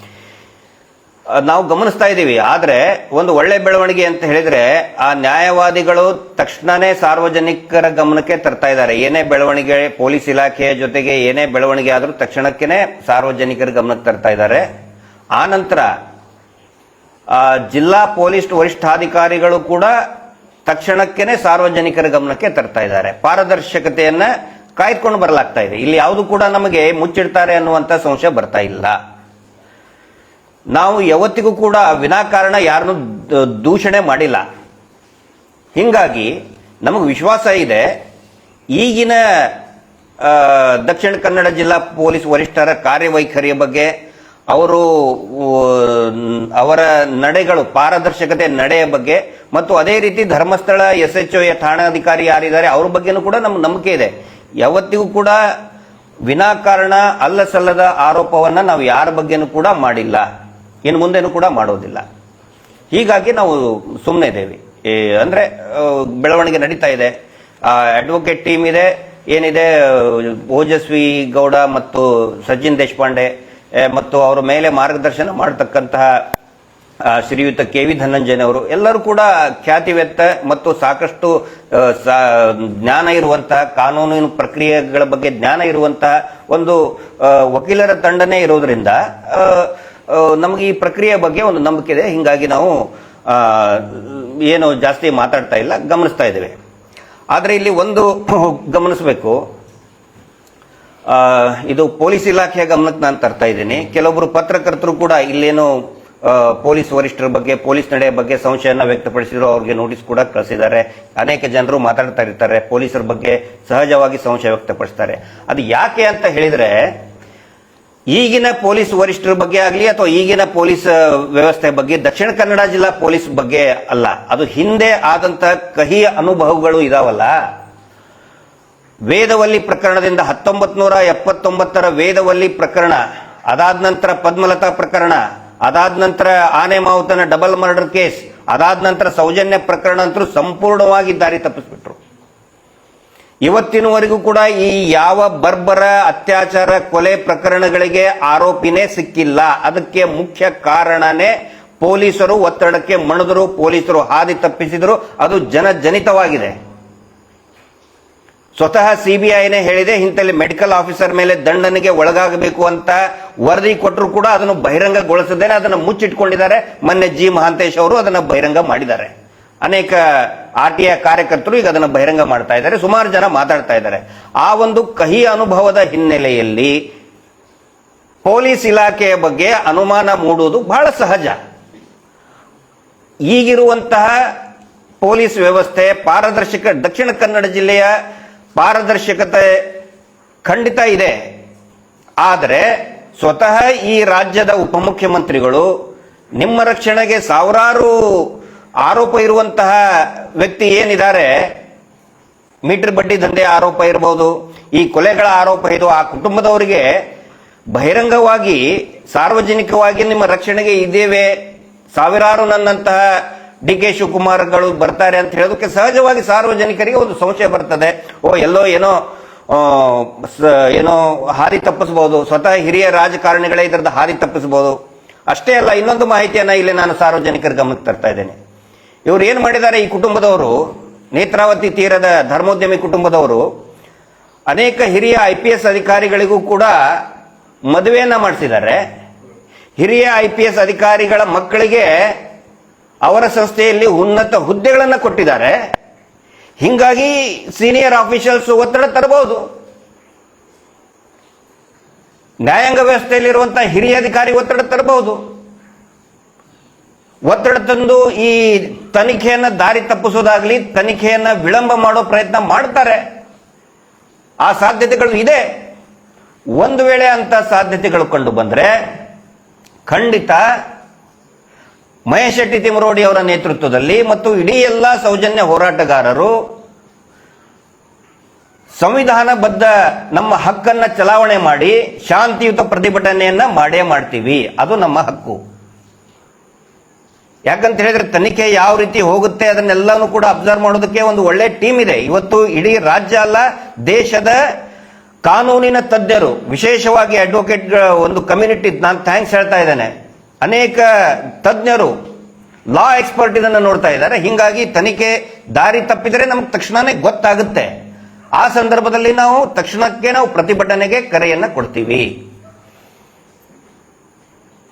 ನಾವು ಗಮನಿಸ್ತಾ ಇದ್ದೀವಿ. ಆದರೆ, ಒಂದು ಒಳ್ಳೆ ಬೆಳವಣಿಗೆ ಅಂತ ಹೇಳಿದ್ರೆ, ಆ ನ್ಯಾಯವಾದಿಗಳು ತಕ್ಷಣನೇ ಸಾರ್ವಜನಿಕರ ಗಮನಕ್ಕೆ ತರ್ತಾ ಇದ್ದಾರೆ. ಏನೇ ಬೆಳವಣಿಗೆ, ಪೊಲೀಸ್ ಇಲಾಖೆಯ ಜೊತೆಗೆ ಏನೇ ಬೆಳವಣಿಗೆ ಆದರೂ ತಕ್ಷಣಕ್ಕೇನೆ ಸಾರ್ವಜನಿಕರ ಗಮನಕ್ಕೆ ತರ್ತಾ ಇದ್ದಾರೆ. ಆ ನಂತರ ಜಿಲ್ಲಾ ಪೊಲೀಸ್ ವರಿಷ್ಠಾಧಿಕಾರಿಗಳು ಕೂಡ ತಕ್ಷಣಕ್ಕೇನೆ ಸಾರ್ವಜನಿಕರ ಗಮನಕ್ಕೆ ತರ್ತಾ ಇದ್ದಾರೆ. ಪಾರದರ್ಶಕತೆಯನ್ನ ಕಾಯ್ದುಕೊಂಡು ಬರಲಾಗ್ತಾ ಇದೆ. ಇಲ್ಲಿ ಯಾವುದು ಕೂಡ ನಮಗೆ ಮುಚ್ಚಿಡ್ತಾರೆ ಅನ್ನುವಂತ ಸಂಶಯ ಬರ್ತಾ ಇಲ್ಲ. ನಾವು ಯಾವತ್ತಿಗೂ ಕೂಡ ವಿನಾಕಾರಣ ಯಾರನ್ನು ದೂಷಣೆ ಮಾಡಿಲ್ಲ. ಹಿಂಗಾಗಿ ನಮಗೆ ವಿಶ್ವಾಸ ಇದೆ. ಈಗಿನ ದಕ್ಷಿಣ ಕನ್ನಡ ಜಿಲ್ಲಾ ಪೊಲೀಸ್ ವರಿಷ್ಠರ ಕಾರ್ಯವೈಖರಿಯ ಬಗ್ಗೆ ಅವರು ಅವರ ನಡೆಗಳು, ಪಾರದರ್ಶಕತೆ ನಡೆಯ ಬಗ್ಗೆ ಮತ್ತು ಅದೇ ರೀತಿ ಧರ್ಮಸ್ಥಳ ಎಸ್ ಎಚ್ ಒ ಠಾಣಾಧಿಕಾರಿ ಯಾರಿದ್ದಾರೆ, ಅವ್ರ ಬಗ್ಗೆನೂ ಕೂಡ ನಮ್ಗೆ ನಂಬಿಕೆ ಇದೆ. ಯಾವತ್ತಿಗೂ ಕೂಡ ವಿನಾಕಾರಣ ಅಲ್ಲ ಸಲ್ಲದ ಆರೋಪವನ್ನ ನಾವು ಯಾರ ಬಗ್ಗೆನೂ ಕೂಡ ಮಾಡಿಲ್ಲ. ಇನ್ನು ಮುಂದೆನೂ ಕೂಡ ಮಾಡೋದಿಲ್ಲ. ಹೀಗಾಗಿ ನಾವು ಸುಮ್ಮನೆ ಇದ್ದೇವೆ. ಅಂದರೆ ಬೆಳವಣಿಗೆ ನಡೀತಾ ಇದೆ. ಅಡ್ವೊಕೇಟ್ ಟೀಮ್ ಇದೆ, ಏನಿದೆ ಓಜಸ್ವಿ ಗೌಡ ಮತ್ತು ಸಚಿನ್ ದೇಶಪಾಂಡೆ ಮತ್ತು ಅವರ ಮೇಲೆ ಮಾರ್ಗದರ್ಶನ ಮಾಡತಕ್ಕಂತಹ ಶ್ರೀಯುತ ಕೆ ವಿ ಧನಂಜಯನವರು ಎಲ್ಲರೂ ಕೂಡ ಖ್ಯಾತಿವೆತ್ತ ಮತ್ತು ಸಾಕಷ್ಟು ಜ್ಞಾನ ಇರುವಂತಹ, ಕಾನೂನಿನ ಪ್ರಕ್ರಿಯೆಗಳ ಬಗ್ಗೆ ಜ್ಞಾನ ಇರುವಂತಹ ಒಂದು ವಕೀಲರ ತಂಡನೇ ಇರೋದ್ರಿಂದ ನಮಗೆ ಈ ಪ್ರಕ್ರಿಯೆ ಬಗ್ಗೆ ಒಂದು ನಂಬಿಕೆ ಇದೆ. ಹಿಂಗಾಗಿ ನಾವು ಏನು ಜಾಸ್ತಿ ಮಾತಾಡ್ತಾ ಇಲ್ಲ, ಗಮನಿಸ್ತಾ ಇದ್ದೇವೆ. ಆದರೆ ಇಲ್ಲಿ ಒಂದು ಗಮನಿಸಬೇಕು. ಇದು ಪೊಲೀಸ್ ಇಲಾಖೆಯ ಗಮನಕ್ಕೆ ನಾನು ತರ್ತಾ ಇದ್ದೀನಿ. ಕೆಲವೊಬ್ಬರು ಪತ್ರಕರ್ತರು ಕೂಡ ಇಲ್ಲೇನು ಪೊಲೀಸ್ ವರಿಷ್ಠರ ಬಗ್ಗೆ, ಪೊಲೀಸ್ ನಡೆಯ ಬಗ್ಗೆ ಸಂಶಯನ ವ್ಯಕ್ತಪಡಿಸಿದ್ರು, ಅವ್ರಿಗೆ ನೋಟಿಸ್ ಕೂಡ ಕಳಿಸಿದ್ದಾರೆ. ಅನೇಕ ಜನರು ಮಾತಾಡ್ತಾ ಇರ್ತಾರೆ, ಪೊಲೀಸರ ಬಗ್ಗೆ ಸಹಜವಾಗಿ ಸಂಶಯ ವ್ಯಕ್ತಪಡಿಸ್ತಾರೆ. ಅದು ಯಾಕೆ ಅಂತ ಹೇಳಿದ್ರೆ, ಈಗಿನ ಪೊಲೀಸ್ ವರಿಷ್ಠರ ಬಗ್ಗೆ ಆಗಲಿ ಅಥವಾ ಈಗಿನ ಪೊಲೀಸ್ ವ್ಯವಸ್ಥೆ ಬಗ್ಗೆ, ದಕ್ಷಿಣ ಕನ್ನಡ ಜಿಲ್ಲಾ ಪೊಲೀಸ್ ಬಗ್ಗೆ ಅಲ್ಲ. ಅದು ಹಿಂದೆ ಆದಂತ ಕಹಿ ಅನುಭವಗಳು ಇದಾವಲ್ಲ. ವೇದವಲ್ಲಿ ಪ್ರಕರಣದಿಂದ ಹತ್ತೊಂಬತ್ ನೂರ ಎಪ್ಪತ್ತೊಂಬತ್ತರ ವೇದವಲ್ಲಿ ಪ್ರಕರಣ, ಅದಾದ ನಂತರ ಪದ್ಮಲತಾ ಪ್ರಕರಣ, ಅದಾದ ನಂತರ ಆನೆ ಮಾವುತನ ಡಬಲ್ ಮರ್ಡರ್ ಕೇಸ್ ಅದಾದ ನಂತರ ಸೌಜನ್ಯ ಪ್ರಕರಣ ಅಂತೂ ಸಂಪೂರ್ಣವಾಗಿ ದಾರಿ ತಪ್ಪಿಸ್ಬಿಟ್ರು. ಇವತ್ತಿನವರೆಗೂ ಕೂಡ ಈ ಯಾವ ಬರ್ಬರ ಅತ್ಯಾಚಾರ ಕೊಲೆ ಪ್ರಕರಣಗಳಿಗೆ ಆರೋಪಿನೇ ಸಿಕ್ಕಿಲ್ಲ. ಅದಕ್ಕೆ ಮುಖ್ಯ ಕಾರಣನೇ ಪೊಲೀಸರು ಒತ್ತಡಕ್ಕೆ ಮಣಿದರು, ಪೊಲೀಸರು ಹಾದಿ ತಪ್ಪಿಸಿದರು. ಅದು ಜನಜನಿತವಾಗಿದೆ ಸ್ವತಃ ಸಿಬಿಐನೇ ಹೇಳಿದೆ ಇಂಥಲ್ಲಿ ಮೆಡಿಕಲ್ ಆಫೀಸರ್ ಮೇಲೆ ದಂಡನೆಗೆ ಒಳಗಾಗಬೇಕು ಅಂತ ವರದಿ ಕೊಟ್ಟರು ಕೂಡ ಅದನ್ನು ಬಹಿರಂಗಗೊಳಿಸದೇನೆ, ಅದನ್ನು ಮುಚ್ಚಿಟ್ಕೊಂಡಿದ್ದಾರೆ. ಮೊನ್ನೆ ಜಿ ಮಹಾಂತೇಶ್ ಅವರು ಅದನ್ನು ಬಹಿರಂಗ ಮಾಡಿದ್ದಾರೆ. ಅನೇಕ ಆರ್ ಟಿ ಕಾರ್ಯಕರ್ತರು ಈಗ ಅದನ್ನು ಬಹಿರಂಗ ಮಾಡ್ತಾ ಇದ್ದಾರೆ, ಸುಮಾರು ಜನ ಮಾತಾಡ್ತಾ ಇದ್ದಾರೆ. ಆ ಒಂದು ಕಹಿ ಅನುಭವದ ಹಿನ್ನೆಲೆಯಲ್ಲಿ ಪೊಲೀಸ್ ಇಲಾಖೆಯ ಬಗ್ಗೆ ಅನುಮಾನ ಮೂಡುವುದು ಬಹಳ ಸಹಜ. ಈಗಿರುವಂತಹ ಪೊಲೀಸ್ ವ್ಯವಸ್ಥೆ, ಪಾರದರ್ಶಕ ದಕ್ಷಿಣ ಕನ್ನಡ ಜಿಲ್ಲೆಯ ಪಾರದರ್ಶಕತೆ ಖಂಡಿತ ಇದೆ. ಆದರೆ ಸ್ವತಃ ಈ ರಾಜ್ಯದ ಉಪಮುಖ್ಯಮಂತ್ರಿಗಳು ನಿಮ್ಮ ರಕ್ಷಣೆಗೆ ಸಾವಿರಾರು ಆರೋಪ ಇರುವಂತಹ ವ್ಯಕ್ತಿ ಏನಿದ್ದಾರೆ? ಮೀಟರ್ ಬಡ್ಡಿ ದಂಧೆ ಆರೋಪ ಇರಬಹುದು ಈ ಕೊಲೆಗಳ ಆರೋಪ ಇದು, ಆ ಕುಟುಂಬದವರಿಗೆ ಬಹಿರಂಗವಾಗಿ ಸಾರ್ವಜನಿಕವಾಗಿ ನಿಮ್ಮ ರಕ್ಷಣೆಗೆ ಇದ್ದೇವೆ. ಸಾವಿರಾರು ನನ್ನಂತಹ ಡಿ ಕೆ ಶಿವಕುಮಾರ್ಗಳು ಬರ್ತಾರೆ ಅಂತ ಹೇಳೋದಕ್ಕೆ ಸಹಜವಾಗಿ ಸಾರ್ವಜನಿಕರಿಗೆ ಒಂದು ಸಂಶಯ ಬರ್ತದೆ. ಓ, ಎಲ್ಲೋ ಏನೋ ಏನೋ ಹಾದಿ ತಪ್ಪಿಸಬಹುದು ಸ್ವತಃ ಹಿರಿಯ ರಾಜಕಾರಣಿಗಳೇ ಇದರದ ಹಾದಿ ತಪ್ಪಿಸಬಹುದು ಅಷ್ಟೇ ಅಲ್ಲ, ಇನ್ನೊಂದು ಮಾಹಿತಿಯನ್ನು ಇಲ್ಲಿ ನಾನು ಸಾರ್ವಜನಿಕರ ಗಮನಕ್ಕೆ ತರ್ತಾ ಇದ್ದೇನೆ. ಇವರು ಏನು ಮಾಡಿದ್ದಾರೆ ಈ ಕುಟುಂಬದವರು? ನೇತ್ರಾವತಿ ತೀರದ ಧರ್ಮೋದ್ಯಮಿ ಕುಟುಂಬದವರು. ಅನೇಕ ಹಿರಿಯ ಐ ಪಿ ಎಸ್ ಅಧಿಕಾರಿಗಳಿಗೂ ಕೂಡ ಮದುವೆಯನ್ನ ಮಾಡಿಸಿದ್ದಾರೆ. ಹಿರಿಯ ಐ ಪಿ ಎಸ್ ಅಧಿಕಾರಿಗಳ ಮಕ್ಕಳಿಗೆ ಅವರ ಸಂಸ್ಥೆಯಲ್ಲಿ ಉನ್ನತ ಹುದ್ದೆಗಳನ್ನು ಕೊಟ್ಟಿದ್ದಾರೆ. ಹಿಂಗಾಗಿ ಸೀನಿಯರ್ ಆಫೀಷಿಯಲ್ಸ್ ಒತ್ತಡ ತರಬಹುದು. ನ್ಯಾಯಾಂಗ ವ್ಯವಸ್ಥೆಯಲ್ಲಿರುವಂತಹ ಹಿರಿಯ ಅಧಿಕಾರಿ ಒತ್ತಡ ತರಬಹುದು. ಒತ್ತಡ ತಂದು ಈ ತನಿಖೆಯನ್ನು ದಾರಿ ತಪ್ಪಿಸೋದಾಗ್ಲಿ ತನಿಖೆಯನ್ನು ವಿಳಂಬ ಮಾಡೋ ಪ್ರಯತ್ನ ಮಾಡ್ತಾರೆ. ಆ ಸಾಧ್ಯತೆಗಳು ಇದೆ. ಒಂದು ವೇಳೆ ಅಂತ ಸಾಧ್ಯತೆಗಳು ಕಂಡು ಬಂದ್ರೆ ಖಂಡಿತ ಮಹೇಶ್ ಶೆಟ್ಟಿ ತಿಮರೋಡಿ ಅವರ ನೇತೃತ್ವದಲ್ಲಿ ಮತ್ತು ಇಡೀ ಎಲ್ಲ ಸೌಜನ್ಯ ಹೋರಾಟಗಾರರು ಸಂವಿಧಾನಬದ್ಧ ನಮ್ಮ ಹಕ್ಕನ್ನ ಚಲಾವಣೆ ಮಾಡಿ ಶಾಂತಿಯುತ ಪ್ರತಿಭಟನೆಯನ್ನ ಮಾಡೇ ಮಾಡ್ತೀವಿ. ಅದು ನಮ್ಮ ಹಕ್ಕು. ಯಾಕಂತ ಹೇಳಿದ್ರೆ ತನಿಖೆ ಯಾವ ರೀತಿ ಹೋಗುತ್ತೆ ಅದನ್ನೆಲ್ಲಾನು ಕೂಡ ಅಬ್ಸರ್ವ್ ಮಾಡೋದಕ್ಕೆ ಒಂದು ಒಳ್ಳೆ ಟೀಮ್ ಇದೆ. ಇವತ್ತು ಇಡೀ ರಾಜ್ಯ ಅಲ್ಲ, ದೇಶದ ಕಾನೂನಿನ ತಜ್ಞರು, ವಿಶೇಷವಾಗಿ ಅಡ್ವೊಕೇಟ್ ಒಂದು ಕಮ್ಯುನಿಟಿ ನಾನು ಥ್ಯಾಂಕ್ಸ್ ಹೇಳ್ತಾ ಇದ್ದೇನೆ. ಅನೇಕ ತಜ್ಞರು ಲಾ ಎಕ್ಸ್ಪರ್ಟ್ ಇದನ್ನ ನೋಡ್ತಾ ಇದ್ದಾರೆ. ಹಿಂಗಾಗಿ ತನಿಖೆ ದಾರಿ ತಪ್ಪಿದರೆ ನಮ್ಗೆ ತಕ್ಷಣನೇ ಗೊತ್ತಾಗುತ್ತೆ. ಆ ಸಂದರ್ಭದಲ್ಲಿ ನಾವು ತಕ್ಷಣಕ್ಕೆ ನಾವು ಪ್ರತಿಭಟನೆಗೆ ಕರೆಯನ್ನು ಕೊಡ್ತೀವಿ.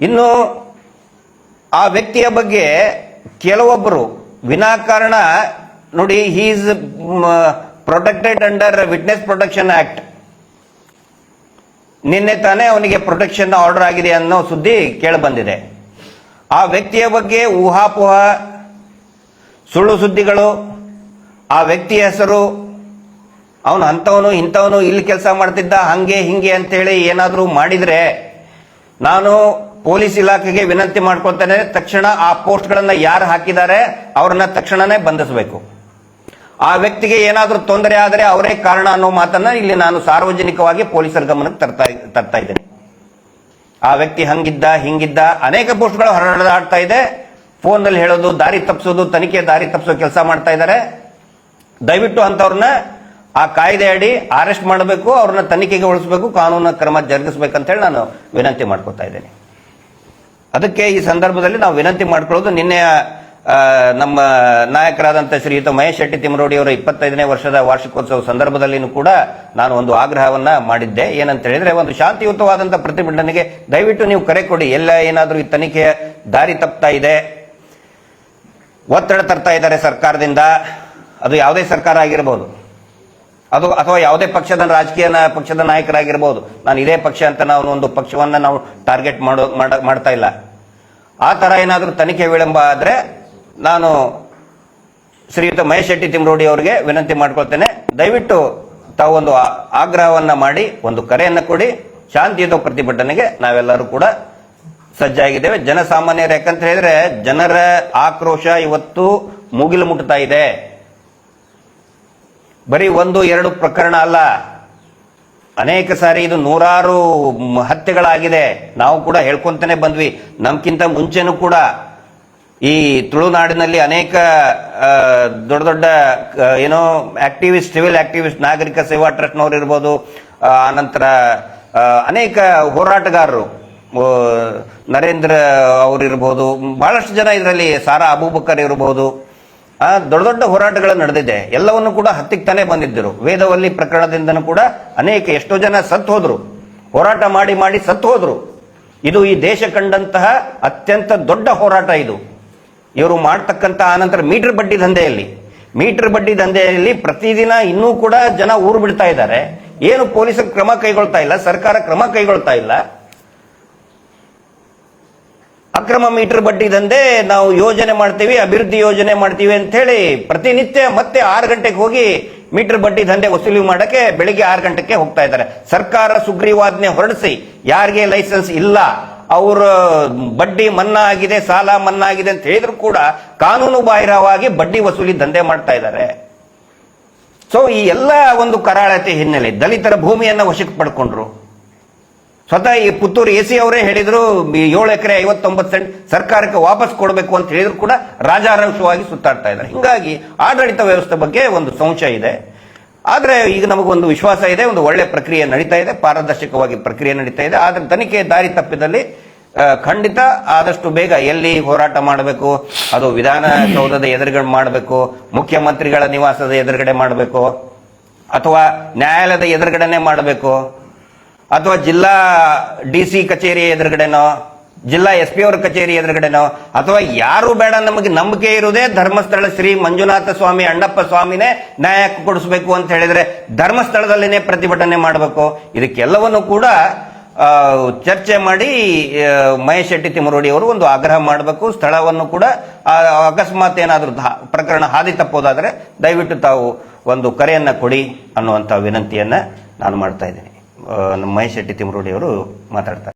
ಇನ್ನು ಆ ವ್ಯಕ್ತಿಯ ಬಗ್ಗೆ ಕೆಲವೊಬ್ಬರು ವಿನಾಕಾರಣ, ನೋಡಿ he's protected under witness protection act ನಿನ್ನೆ ತಾನೇ ಅವನಿಗೆ ಪ್ರೊಟೆಕ್ಷನ್ ಆರ್ಡರ್ ಆಗಿದೆ ಅನ್ನೋ ಸುದ್ದಿ ಕೇಳಬಂದಿದೆ. ಆ ವ್ಯಕ್ತಿಯ ಬಗ್ಗೆ ಊಹಾಪೋಹ, ಸುಳ್ಳು ಸುದ್ದಿಗಳು, ಆ ವ್ಯಕ್ತಿಯ ಹೆಸರು, ಅವನು ಅಂಥವನು, ಇಂಥವನು, ಇಲ್ಲಿ ಕೆಲಸ ಮಾಡ್ತಿದ್ದ, ಹಂಗೆ ಹಿಂಗೆ ಅಂತೇಳಿ ಏನಾದರೂ ಮಾಡಿದರೆ ನಾನು ಪೊಲೀಸ್ ಇಲಾಖೆಗೆ ವಿನಂತಿ ಮಾಡ್ಕೊಳ್ತೇನೆ, ತಕ್ಷಣ ಆ ಪೋಸ್ಟ್ಗಳನ್ನು ಯಾರು ಹಾಕಿದ್ದಾರೆ, ಅವ್ರನ್ನ ತಕ್ಷಣನೇ ಬಂಧಿಸಬೇಕು. ಆ ವ್ಯಕ್ತಿಗೆ ಏನಾದರೂ ತೊಂದರೆ ಆದರೆ ಅವರೇ ಕಾರಣ ಅನ್ನೋ ಮಾತನ್ನ ಇಲ್ಲಿ ನಾನು ಸಾರ್ವಜನಿಕವಾಗಿ ಪೊಲೀಸರ ಗಮನಕ್ಕೆ ತರ್ತಾ ತರ್ತಾ ಇದ್ದೇನೆ. ಆ ವ್ಯಕ್ತಿ ಹಂಗಿದ್ದ, ಹಿಂಗಿದ್ದ, ಅನೇಕ ಪೋಸ್ಟ್ಗಳು ಹರಡಾಡ್ತಾ ಇದೆ. ಫೋನ್ನಲ್ಲಿ ಹೇಳೋದು, ದಾರಿ ತಪ್ಪಿಸೋದು ತನಿಖೆ ದಾರಿ ತಪ್ಪಿಸೋ ಕೆಲಸ ಮಾಡ್ತಾ ಇದ್ದಾರೆ. ದಯವಿಟ್ಟು ಅಂತವ್ರನ್ನ ಆ ಕಾಯ್ದೆ ಅಡಿ ಅರೆಸ್ಟ್ ಮಾಡಬೇಕು, ಅವ್ರನ್ನ ತನಿಖೆಗೆ ಒಳಿಸಬೇಕು ಕಾನೂನು ಕ್ರಮ ಜರುಗಿಸಬೇಕಂತ ಹೇಳಿ ನಾನು ವಿನಂತಿ ಮಾಡ್ಕೊತಾ ಇದ್ದೇನೆ. ಅದಕ್ಕೆ ಈ ಸಂದರ್ಭದಲ್ಲಿ ನಾವು ವಿನಂತಿ ಮಾಡ್ಕೊಳ್ಳೋದು ನಿನ್ನೆ ನಮ್ಮ ನಾಯಕರಾದಂಥ ಶ್ರೀಯುತ ಮಹೇಶ್ ಶೆಟ್ಟಿ ತಿಮರೋಡಿ ಅವರ ಇಪ್ಪತ್ತೈದನೇ ವರ್ಷದ ವಾರ್ಷಿಕೋತ್ಸವ ಸಂದರ್ಭದಲ್ಲಿನೂ ಕೂಡ ನಾನು ಒಂದು ಆಗ್ರಹವನ್ನ ಮಾಡಿದ್ದೆ. ಏನಂತ ಹೇಳಿದ್ರೆ ಒಂದು ಶಾಂತಿಯುತವಾದಂಥ ಪ್ರತಿಭಟನೆಗೆ ದಯವಿಟ್ಟು ನೀವು ಕರೆ ಕೊಡಿ. ಎಲ್ಲ ಏನಾದರೂ ಈ ತನಿಖೆಯ ದಾರಿ ತಪ್ತಾ ಇದೆ, ಒತ್ತಡ ತರ್ತಾ ಇದ್ದಾರೆ ಸರ್ಕಾರದಿಂದ, ಅದು ಯಾವುದೇ ಸರ್ಕಾರ ಆಗಿರಬಹುದು ಅದು ಅಥವಾ ಯಾವುದೇ ಪಕ್ಷದ ರಾಜಕೀಯ ಪಕ್ಷದ ನಾಯಕರಾಗಿರ್ಬೋದು. ನಾನು ಇದೇ ಪಕ್ಷ ಅಂತ ನಾವು ಒಂದು ಪಕ್ಷವನ್ನ ನಾವು ಟಾರ್ಗೆಟ್ ಮಾಡ- ಮಾಡ್ತಾ ಇಲ್ಲ. ಆ ಥರ ಏನಾದರೂ ತನಿಖೆ ವಿಳಂಬ ಆದ್ರೆ ನಾನು ಶ್ರೀಯುತ ಮಹೇಶ್ ಶೆಟ್ಟಿ ತಿಮ್ರೋಡಿ ಅವರಿಗೆ ವಿನಂತಿ ಮಾಡ್ಕೊಳ್ತೇನೆ. ದಯವಿಟ್ಟು ತಾವು ಒಂದು ಆ- ಆಗ್ರಹವನ್ನ ಮಾಡಿ, ಒಂದು ಕರೆಯನ್ನು ಕೊಡಿ. ಶಾಂತಿಯುತ ಪ್ರತಿಭಟನೆಗೆ ನಾವೆಲ್ಲರೂ ಕೂಡ ಸಜ್ಜಾಗಿದ್ದೇವೆ. ಜನಸಾಮಾನ್ಯರು ಯಾಕಂತ ಹೇಳಿದ್ರೆ ಜನರ ಆಕ್ರೋಶ ಇವತ್ತು ಮುಗಿಲು ಮುಟ್ತಾ ಇದೆ. ಬರೀ ಒಂದು, ಎರಡು ಪ್ರಕರಣ ಅಲ್ಲ. ಅನೇಕ ಸಾರಿ ಇದು ನೂರಾರು ಹತ್ಯೆಗಳಾಗಿದೆ. ನಾವು ಕೂಡ ಹೇಳ್ಕೊಂತಾನೆ ಬಂದ್ವಿ. ನಮ್ಕಿಂತ ಮುಂಚೆನೂ ಕೂಡ ಈ ತುಳುನಾಡಿನಲ್ಲಿ ಅನೇಕ ದೊಡ್ಡ ದೊಡ್ಡ ಏನೋ ಆಕ್ಟಿವಿಸ್ಟ್ ಸಿವಿಲ್ ಆಕ್ಟಿವಿಸ್ಟ್ ನಾಗರಿಕ ಸೇವಾ ಟ್ರಸ್ಟ್ನವ್ರು ಇರ್ಬೋದು ಆ, ಆನಂತರ ಅನೇಕ ಹೋರಾಟಗಾರರು ನರೇಂದ್ರ ಅವರು ಇರ್ಬೋದು ಬಹಳಷ್ಟು ಜನ ಇದರಲ್ಲಿ ಸಾರಾ ಅಬೂಬಕರ್ ಇರಬಹುದು ದೊಡ್ಡ ದೊಡ್ಡ ಹೋರಾಟಗಳು ನಡೆದಿದೆ. ಎಲ್ಲವನ್ನು ಕೂಡ ಹತ್ತಿಗೆ ತಾನೇ ಬಂದಿದ್ದರು. ವೇದವಲ್ಲಿ ಪ್ರಕರಣದಿಂದನೂ ಕೂಡ ಅನೇಕ ಎಷ್ಟೋ ಜನ ಸತ್ತು ಹೋದರು. ಹೋರಾಟ ಮಾಡಿ ಮಾಡಿ ಸತ್ತು ಹೋದರು. ಇದು ಈ ದೇಶ ಕಂಡಂತಹ ಅತ್ಯಂತ ದೊಡ್ಡ ಹೋರಾಟ ಇದು. ಇವರು ಮಾಡ್ತಕ್ಕಂಥ ಆನಂತರ ಮೀಟರ್ ಬಡ್ಡಿ ದಂಧೆಯಲ್ಲಿ. ಮೀಟರ್ ಬಡ್ಡಿ ದಂಧೆಯಲ್ಲಿ ಪ್ರತಿದಿನ ಇನ್ನೂ ಕೂಡ ಜನ ಊರು ಬಿಡ್ತಾ ಇದ್ದಾರೆ. ಏನು ಪೊಲೀಸರು ಕ್ರಮ ಕೈಗೊಳ್ತಾ ಇಲ್ಲ, ಸರ್ಕಾರ ಕ್ರಮ ಕೈಗೊಳ್ತಾ ಇಲ್ಲ. ಅಕ್ರಮ ಮೀಟರ್ ಬಡ್ಡಿ ದಂಧೆ ನಾವು ಯೋಜನೆ ಮಾಡ್ತೀವಿ, ಅಭಿವೃದ್ಧಿ ಯೋಜನೆ ಮಾಡ್ತೀವಿ ಅಂತ ಹೇಳಿ ಪ್ರತಿನಿತ್ಯ ಮತ್ತೆ ಆರು ಗಂಟೆಗೆ ಹೋಗಿ ಮೀಟರ್ ಬಡ್ಡಿ ದಂಧೆ ವಸೂಲಿ ಮಾಡಕ್ಕೆ ಬೆಳಿಗ್ಗೆ ಆರು ಗಂಟೆಗೆ ಹೋಗ್ತಾ ಇದ್ದಾರೆ. ಸರ್ಕಾರ ಸುಗ್ರೀವಾಜ್ಞೆ ಹೊರಡಿಸಿ, ಯಾರಿಗೆ ಲೈಸೆನ್ಸ್ ಇಲ್ಲ ಅವರ ಬಡ್ಡಿ ಮನ್ನಾ ಆಗಿದೆ ಸಾಲ ಮನ್ನಾ ಆಗಿದೆ ಅಂತ ಹೇಳಿದ್ರು ಕೂಡ ಕಾನೂನು ಬಾಹಿರವಾಗಿ ಬಡ್ಡಿ ವಸೂಲಿ ದಂಧೆ ಮಾಡ್ತಾ ಇದ್ದಾರೆ. ಸೊ ಈ ಎಲ್ಲ ಒಂದು ಕರಾಳತೆ ಹಿನ್ನೆಲೆ, ದಲಿತರ ಭೂಮಿಯನ್ನ ವಶಕ್ಕೆ ಪಡ್ಕೊಂಡ್ರು. ಸ್ವತಃ ಈ ಪುತ್ತೂರು ಎ ಸಿ ಅವರೇ ಹೇಳಿದ್ರು ಏಳು ಎಕರೆ ಐವತ್ತೊಂಬತ್ತು ಸೆಂಟ್ ಸರ್ಕಾರಕ್ಕೆ ವಾಪಸ್ ಕೊಡಬೇಕು ಅಂತ ಹೇಳಿದ್ರು ಕೂಡ ರಾಜಾರಂಶವಾಗಿ ಸುತ್ತಾಡ್ತಾ ಇದ್ದಾರೆ. ಹಿಂಗಾಗಿ ಆಡಳಿತ ವ್ಯವಸ್ಥೆ ಬಗ್ಗೆ ಒಂದು ಸಂಶಯ ಇದೆ. ಆದ್ರೆ ಈಗ ನಮಗೊಂದು ವಿಶ್ವಾಸ ಇದೆ, ಒಂದು ಒಳ್ಳೆ ಪ್ರಕ್ರಿಯೆ ನಡೀತಾ ಇದೆ, ಪಾರದರ್ಶಕವಾಗಿ ಪ್ರಕ್ರಿಯೆ ನಡೀತಾ ಇದೆ. ಆದರೆ ತನಿಖೆ ದಾರಿ ತಪ್ಪಿದಲ್ಲಿ ಖಂಡಿತ ಆದಷ್ಟು ಬೇಗ ಎಲ್ಲಿ ಹೋರಾಟ ಮಾಡಬೇಕು, ಅದು ವಿಧಾನಸೌಧದ ಎದುರುಗಡೆ ಮಾಡಬೇಕು, ಮುಖ್ಯಮಂತ್ರಿಗಳ ನಿವಾಸದ ಎದುರುಗಡೆ ಮಾಡಬೇಕು, ಅಥವಾ ನ್ಯಾಯಾಲಯದ ಎದುರುಗಡೆನೆ ಮಾಡಬೇಕು, ಅಥವಾ ಜಿಲ್ಲಾ ಡಿ ಸಿ ಕಚೇರಿ ಎದುರುಗಡೆನೋ ಜಿಲ್ಲಾ ಎಸ್ ಪಿ ಅವರ ಕಚೇರಿ ಎದುರುಗಡೆನೋ ಅಥವಾ ಯಾರು ಬೇಡ, ನಮಗೆ ನಂಬಿಕೆ ಇರುವುದೇ ಧರ್ಮಸ್ಥಳ ಶ್ರೀ ಮಂಜುನಾಥ ಸ್ವಾಮಿ, ಅಣ್ಣಪ್ಪ ಸ್ವಾಮಿನೇ ನ್ಯಾಯ ಕೊಡಿಸಬೇಕು ಅಂತ ಹೇಳಿದ್ರೆ ಧರ್ಮಸ್ಥಳದಲ್ಲಿನೇ ಪ್ರತಿಭಟನೆ ಮಾಡಬೇಕು. ಇದಕ್ಕೆಲ್ಲವನ್ನು ಕೂಡ ಚರ್ಚೆ ಮಾಡಿ ಮಹೇಶ್ ಶೆಟ್ಟಿ ತಿಮರೋಡಿ ಅವರು ಒಂದು ಆಗ್ರಹ ಮಾಡಬೇಕು. ಸ್ಥಳವನ್ನು ಕೂಡ ಅಕಸ್ಮಾತ್ ಏನಾದರೂ ಪ್ರಕರಣ ಹಾದಿ ತಪ್ಪೋದಾದರೆ ದಯವಿಟ್ಟು ತಾವು ಒಂದು ಕರೆಯನ್ನ ಕೊಡಿ ಅನ್ನುವಂಥ ವಿನಂತಿಯನ್ನ ನಾನು ಮಾಡ್ತಾ ಇದ್ದೀನಿ. ನಮ್ಮ ಮಹೇಶ್ ಶೆಟ್ಟಿ ತಿಮರೋಡಿ ಅವರು ಮಾತಾಡ್ತಾರೆ.